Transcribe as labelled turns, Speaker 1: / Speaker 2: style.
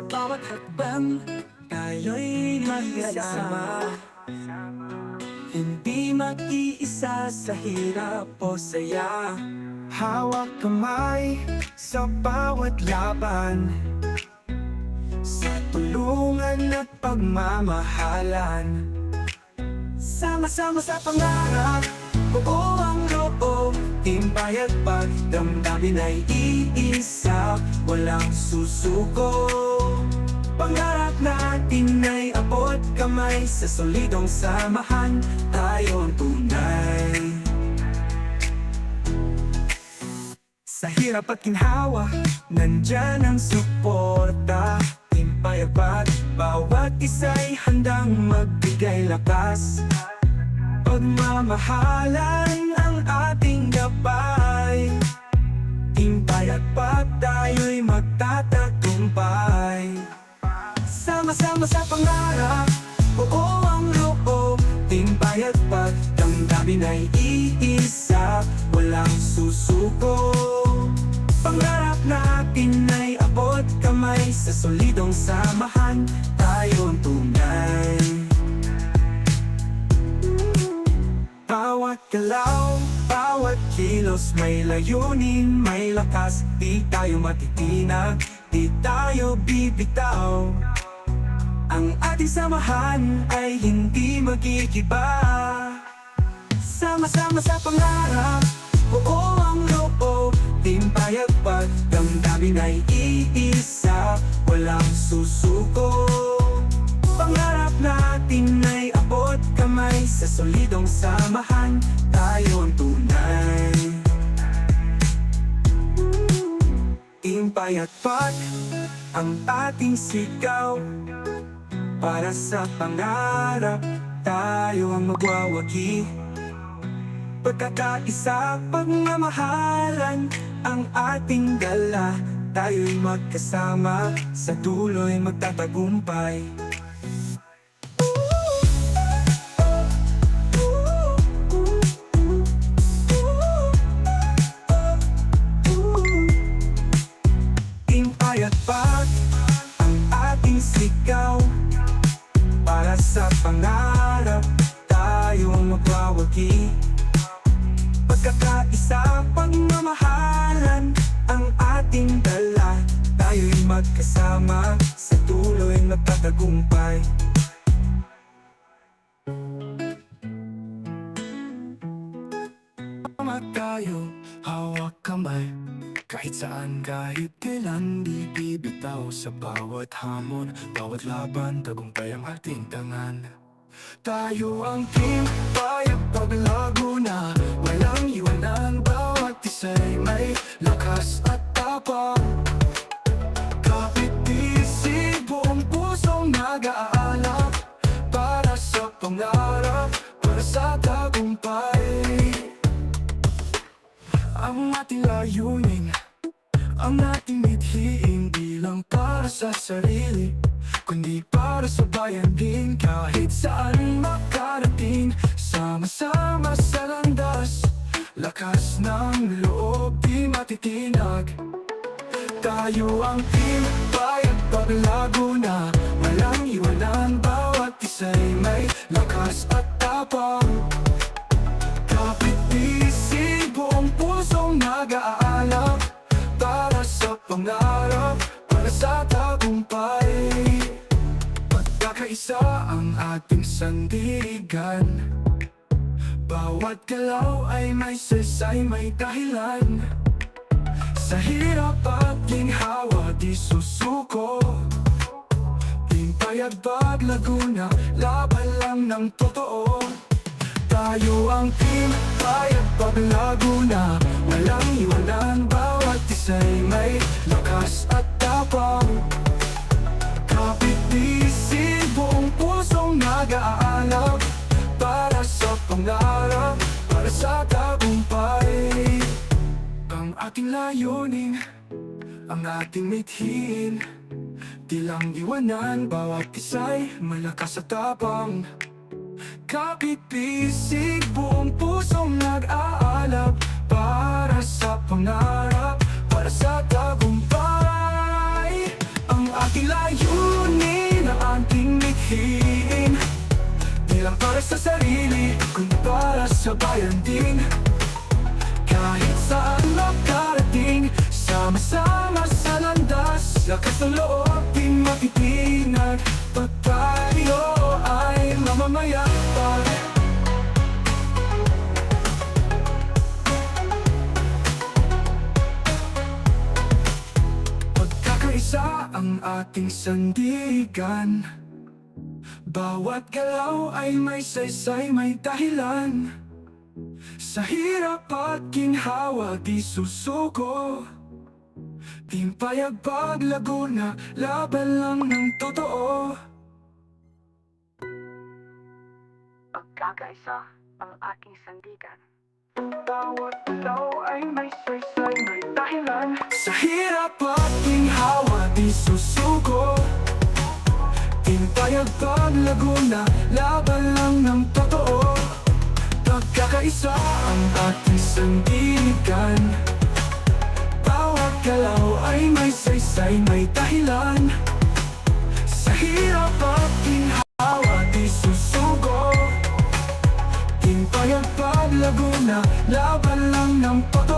Speaker 1: Sa bawat hakbang Tayo'y magkasama Hindi mag-iisa sa hirap o saya.
Speaker 2: Hawak kamay sa bawat laban. Sa tulungan at pagmamahalan. Sama-sama sa pangarap loob Timbay at pagdamdamin ay iisa Walang susuko. Pangarap natin ay abot kamay Sa solidong samahan. Tayong tunay. Sa hirap at ginhawa, nandyan ang suporta. Timpayag bawat isa'y handang magbigay lakas Pagmamahalan ang ating gabay. Timpayag tayo'y magtatagumpay. Sama-sama sa pangarap, buo ang loob. Timpay at pagdamdamin ay iisa Walang susuko. Pangarap natin ay abot kamay Sa solidong samahan, Bawat galaw, bawat kilos may layunin, may lakas. Di tayo matitinag, di tayo bibitaw. Ang ating samahan ay hindi magigiba. Sama-sama sa pangarap, buo ang loob Timpay at pagdamdamin ay iisa, walang susuko. Pangarap Sa solidong samahan, tayong tunay. Timpay at pag ang ating sigaw. Para sa pangarap, tayo ang magwawagi. Pagkakaisa, pagmamahalan Ang ating dala. Tayo'y magkasama Sa dulo'y magtatagumpay magwawagi Pagkakaisa, pagmamahalan Ang ating dala. Tayo'y magkasama Sa tuloy nagtatagumpay Sama tayo, hawak kamay. Kahit saan, kahit kailan Di bibitaw sa bawat hamon. Bawat laban, tagumpay ang ating tangan Tayo ang team, payag paglago na. Walang iwanan, bawat isa'y may lakas at tapang. Kapit-isip, buong pusong nag-aalap Para sa pangarap, para sa tagumpay. Ang ating layunin, ang ating mithiin Di lang para sa sarili, kundi para sa bayan din. Kahit saan makarating, sama-sama sa landas. Lakas ng loob, di matitinag. Tayo ang team, bayad paglago na. Walang iwanan, bawat isa'y may lakas at tapang Pagkakaisa ang ating sandigan. Bawat galaw ay may sesay, may dahilan. Sa hirap at ginhawa di susuko. Timpay at Laguna, laban lang ng totoo. Tayo ang team, payag Laguna. Walang iwanan, bawat isa'y may lakas ating layunin Ang ating mithiin Tilang iwanan bawat isa'y malakas at tapang. Kapipisig buong pusong nag-aalap Para sa pangarap, para sa tagumpay. Ang ating layunin, ang ating mithiin Tilang para sa sarili, kundi para sa bayan din. Lakas ng loob di matitinag. Pag tayo ay mamamayan pa Pagkakaisa ang ating sandigan. Bawat galaw ay may saysay, may dahilan. Sa hirap at ginhawa di susuko Di payag paglago na laban lang ng totoo.
Speaker 3: Pagkakaisa ang aking sandigan.
Speaker 2: Bawat galaw ay may saysay, may dahilan. Sa hirap at ginhawa di susuko. Timpayag paglago na laban lang ng totoo. Pagkakaisa ang ating sandigan saysay, may dahilan. Sa hirap at ginhawa di susuko Timpayag paglago na laban lang ng totoo